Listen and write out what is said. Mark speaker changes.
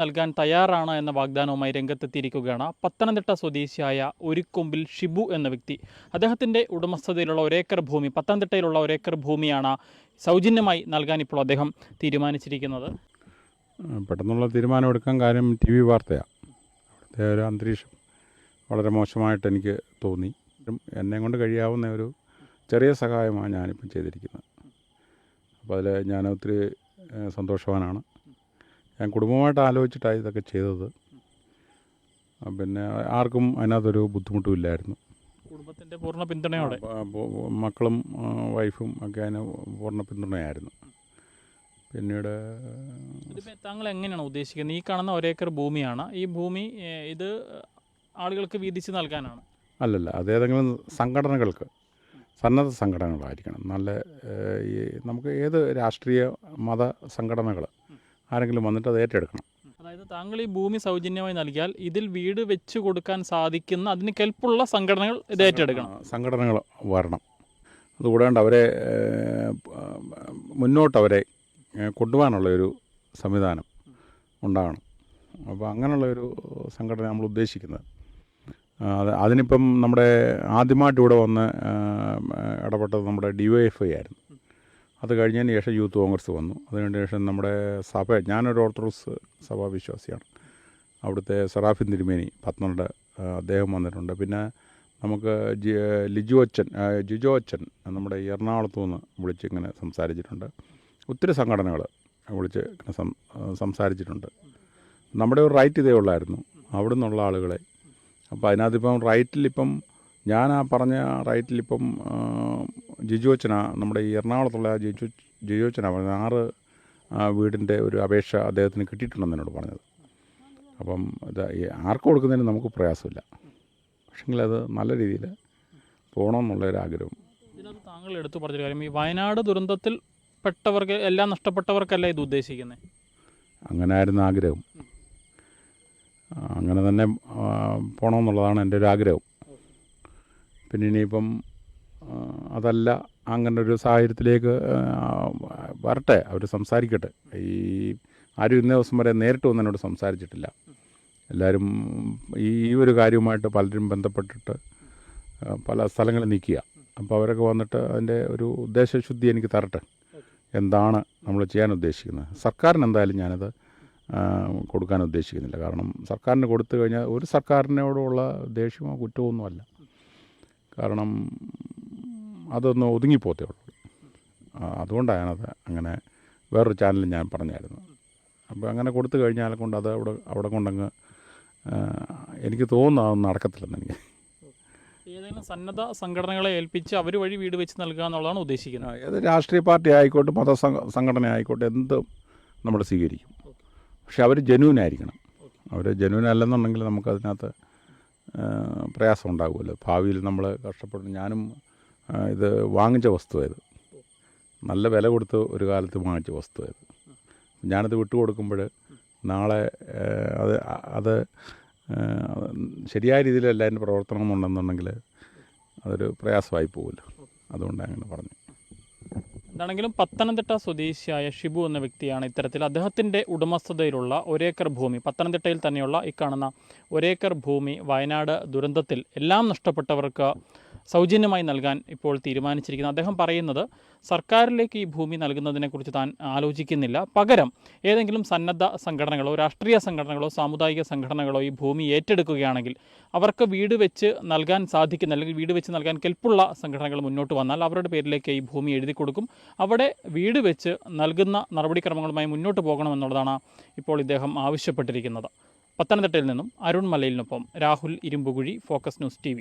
Speaker 1: നൽകാൻ തയ്യാറാണ് എന്ന വാഗ്ദാനവുമായി രംഗത്തെത്തിയിരിക്കുകയാണ് പത്തനംതിട്ട സ്വദേശിയായ ഒരുക്കൊമ്പിൽ ഷിബു എന്ന വ്യക്തി. അദ്ദേഹത്തിന്റെ ഉടമസ്ഥതയിലുള്ള ഒരേക്കർ ഭൂമി പത്തനംതിട്ടയിലുള്ള ഒരേക്കർ ഭൂമിയാണ് സൗജന്യമായി നൽകാൻ ഇപ്പോൾ അദ്ദേഹം തീരുമാനിച്ചിരിക്കുന്നത്.
Speaker 2: പെട്ടെന്നുള്ള തീരുമാനമെടുക്കാൻ കാര്യം ടി വി വാർത്തയാണ് അവിടുത്തെ ഒരു അന്തരീക്ഷം വളരെ മോശമായിട്ട് എനിക്ക് തോന്നി. എന്നെ കൊണ്ട് കഴിയാവുന്ന ഒരു ചെറിയ സഹായമാണ് ഞാനിപ്പം ചെയ്തിരിക്കുന്നത്. അപ്പോൾ അതിൽ ഞാൻ ഒത്തിരി സന്തോഷവാനാണ്. ഞാൻ കുടുംബമായിട്ട് ആലോചിച്ചിട്ടാണ് ഇതൊക്കെ ചെയ്തത്. പിന്നെ ആർക്കും അതിനകത്തൊരു ബുദ്ധിമുട്ടും ഇല്ലായിരുന്നു.
Speaker 1: കുടുംബത്തിന്റെ പൂർണ പിന്തുണയോടെ.
Speaker 2: മക്കളും വൈഫും ഒക്കെ അതിന് പൂർണ പിന്തുണയായിരുന്നു. പിന്നീട്
Speaker 1: താങ്കൾ എങ്ങനെയാണ് ഉദ്ദേശിക്കുന്നത്? ഈ കാണുന്ന ഒരേക്കർ ഭൂമിയാണ്. ഈ ഭൂമി ഇത് ആളുകൾക്ക് വീതിച്ച് നൽകാനാണ്.
Speaker 2: അല്ലല്ല അത് ഏതെങ്കിലും സംഘടനകൾക്ക് സന്നദ്ധ സംഘടനകളായിരിക്കണം. നല്ല ഈ നമുക്ക് ഏത് രാഷ്ട്രീയ മത സംഘടനകൾ ആരെങ്കിലും വന്നിട്ട് അത് ഏറ്റെടുക്കണം.
Speaker 1: അതായത് താങ്കൾ ഈ ഭൂമി സൗജന്യമായി നൽകിയാൽ ഇതിൽ വീട് വെച്ച് കൊടുക്കാൻ സാധിക്കുന്ന അതിന് കെൽപ്പുള്ള സംഘടനകൾ ഇത് ഏറ്റെടുക്കണം.
Speaker 2: സംഘടനകൾ വരണം. അതുകൂടാണ്ട് അവരെ മുന്നോട്ട് അവരെ കൊണ്ടുപോകാനുള്ളൊരു കൊണ്ടുപോകാനുള്ള ഒരു സംവിധാനം ഉണ്ടാകണം അപ്പോൾ അങ്ങനെയുള്ള ഒരു സംഘടന നമ്മൾ ഉദ്ദേശിക്കുന്നത്. അത് അതിനിപ്പം നമ്മുടെ ആദ്യമായിട്ട് ഇവിടെ വന്ന് ഇടപെട്ടത് നമ്മുടെ ഡി വൈ എഫ് ഐ ആയിരുന്നു. അത് കഴിഞ്ഞതിന് ശേഷം യൂത്ത് കോൺഗ്രസ് വന്നു. അതിന് ശേഷം നമ്മുടെ സഭ ഞാനൊരു ഓർത്തഡോക്സ് സഭാ വിശ്വാസിയാണ്. അവിടുത്തെ സറാഫിൻ തിരുമേനി പത്മനാട് അദ്ദേഹം വന്നിട്ടുണ്ട്. പിന്നെ നമുക്ക് ലിജു അച്ഛൻ ജിജു അച്ഛൻ നമ്മുടെ എറണാകുളത്തു നിന്ന് വിളിച്ച് ഇങ്ങനെ സംസാരിച്ചിട്ടുണ്ട്. ഒത്തിരി സംഘടനകൾ വിളിച്ച് ഇങ്ങനെ സംസാരിച്ചിട്ടുണ്ട്. നമ്മുടെ ഒരു റൈറ്റ് ഇതേ ഉള്ളായിരുന്നു. അവിടെ നിന്നുള്ള ആളുകളെ അപ്പോൾ അതിനകത്തിപ്പം റൈറ്റിലിപ്പം ഞാൻ ആ പറഞ്ഞ റൈറ്റിലിപ്പം ജിജുവച്ചന ജിജു അച്ഛനാ നമ്മുടെ ഈ എറണാകുളത്തുള്ള ജിജു ജിജു അച്ഛനാ പറഞ്ഞത്. ആറ് വീടിന്റെ ഒരു അപേക്ഷ അദ്ദേഹത്തിന് കിട്ടിയിട്ടുണ്ടെന്ന് എന്നോട് പറഞ്ഞത്. അപ്പം ഇത് ആർക്ക് കൊടുക്കുന്നതിന് നമുക്ക് പ്രയാസമില്ല. പക്ഷെങ്കിൽ അത് നല്ല രീതിയിൽ പോകണമെന്നുള്ളൊരാഗ്രഹം.
Speaker 1: ഇതിനകത്ത് താങ്കൾ എടുത്തു പറഞ്ഞൊരു കാര്യം ഈ വയനാട് ദുരന്തത്തിൽ പെട്ടവർക്ക് എല്ലാം നഷ്ടപ്പെട്ടവർക്കല്ല ഇത് ഉദ്ദേശിക്കുന്നത്
Speaker 2: അങ്ങനെ ആയിരുന്നു ആഗ്രഹം അങ്ങനെ തന്നെ പോകണമെന്നുള്ളതാണ് എന്റെ ഒരു ആഗ്രഹം. പിന്നെ ഇനിയിപ്പം അതല്ല അങ്ങനെ ഒരു സാഹചര്യത്തിലേക്ക് വരട്ടെ അവർ സംസാരിക്കട്ടെ. ഈ ആരും ഇന്നേ ദിവസം വരെ നേരിട്ട് വന്ന് എന്നോട് സംസാരിച്ചിട്ടില്ല. എല്ലാവരും ഈ ഒരു കാര്യവുമായിട്ട് പലരും ബന്ധപ്പെട്ടിട്ട് പല സ്ഥലങ്ങളിൽ നിൽക്കുക. അപ്പോൾ അവരൊക്കെ വന്നിട്ട് അതിന്റെ ഒരു ഉദ്ദേശശുദ്ധി എനിക്ക് തരട്ടെ. എന്താണ് നമ്മൾ ചെയ്യാൻ ഉദ്ദേശിക്കുന്നത്? സർക്കാരിന് എന്തായാലും ഞാനത് കൊടുക്കാൻ ഉദ്ദേശിക്കുന്നില്ല. കാരണം സർക്കാരിന് കൊടുത്തു കഴിഞ്ഞാൽ ഒരു സർക്കാരിനോടുള്ള ദേഷ്യമോ കുറ്റമോ ഒന്നുമല്ല കാരണം അതൊന്ന് ഒതുങ്ങിപ്പോത്തേ ഉള്ളൂ. അതുകൊണ്ടാണത് അതുകൊണ്ടാണ് അങ്ങനെ വേറൊരു ചാനലിൽ ഞാൻ പറഞ്ഞായിരുന്നു. അപ്പോൾ അങ്ങനെ കൊടുത്തു കഴിഞ്ഞാൽ കൊണ്ട് അത് അവിടെ അവിടെ കൊണ്ടങ്ങ് എനിക്ക് തോന്നുന്നു അത് നടക്കത്തില്ലെന്ന് എനിക്ക്.
Speaker 1: ഏതെങ്കിലും സന്നദ്ധ സംഘടനകളെ ഏൽപ്പിച്ച് അവർ വഴി വീട് വെച്ച് നൽകുക എന്നുള്ളതാണ് ഉദ്ദേശിക്കുന്നത്.
Speaker 2: ഏത് രാഷ്ട്രീയ പാർട്ടി ആയിക്കോട്ടെ മത സംഘടന ആയിക്കോട്ടെ എന്തും നമ്മൾ സ്വീകരിക്കും. പക്ഷെ അവർ ജനുവിനായിരിക്കണം. അവർ ജനുവിനല്ലെന്നുണ്ടെങ്കിൽ നമുക്കതിനകത്ത് പ്രയാസം ഉണ്ടാകുമല്ലോ ഭാവിയിൽ നമ്മൾ കഷ്ടപ്പെട്ട് ഞാനും ഇത് വാങ്ങിച്ച വസ്തുവായത്. നല്ല വില കൊടുത്ത് ഒരു കാലത്ത് വാങ്ങിച്ച വസ്തുവായത്. ഞാനത് വിട്ടുകൊടുക്കുമ്പോൾ നാളെ അത് അത് ശരിയായ രീതിയിലല്ല അതിന്റെ പ്രവർത്തനം ഉണ്ടെന്നുണ്ടെങ്കിൽ അതൊരു പ്രയാസമായി പോകുമല്ലോ അതുകൊണ്ട് അങ്ങനെ പറഞ്ഞു.
Speaker 1: എന്താണെങ്കിലും പത്തനംതിട്ട സ്വദേശിയായ ഷിബു എന്ന വ്യക്തിയാണ് ഇത്തരത്തിൽ അദ്ദേഹത്തിന്റെ ഉടമസ്ഥതയിലുള്ള ഒരേക്കർ ഭൂമി പത്തനംതിട്ടയിൽ തന്നെയുള്ള ഈ കാണുന്ന ഒരേക്കർ ഭൂമി വയനാട് ദുരന്തത്തിൽ എല്ലാം നഷ്ടപ്പെട്ടവർക്ക് സൗജന്യമായി നൽകാൻ ഇപ്പോൾ തീരുമാനിച്ചിരിക്കുന്നത് അദ്ദേഹം പറയുന്നത് സർക്കാരിലേക്ക് ഈ ഭൂമി നൽകുന്നതിനെക്കുറിച്ച് താൻ ആലോചിക്കുന്നില്ല. പകരം ഏതെങ്കിലും സന്നദ്ധ സംഘടനകളോ രാഷ്ട്രീയ സംഘടനകളോ സാമുദായിക സംഘടനകളോ ഈ ഭൂമി ഏറ്റെടുക്കുകയാണെങ്കിൽ അവർക്ക് വീട് വെച്ച് നൽകാൻ സാധിക്കുന്ന അല്ലെങ്കിൽ വീട് വെച്ച് നൽകാൻ കെൽപ്പുള്ള സംഘടനകൾ മുന്നോട്ട് വന്നാൽ അവരുടെ പേരിലേക്ക് ഈ ഭൂമി എഴുതി കൊടുക്കും. അവിടെ വീട് വെച്ച് നൽകുന്ന നടപടിക്രമങ്ങളുമായി മുന്നോട്ട് പോകണമെന്നുള്ളതാണ് ഇപ്പോൾ ഇദ്ദേഹം ആവശ്യപ്പെട്ടിരിക്കുന്നത്. പത്തനംതിട്ടയിൽ നിന്നും Arun മലയിലിനൊപ്പം Rahul Irumbukuzhi focus news T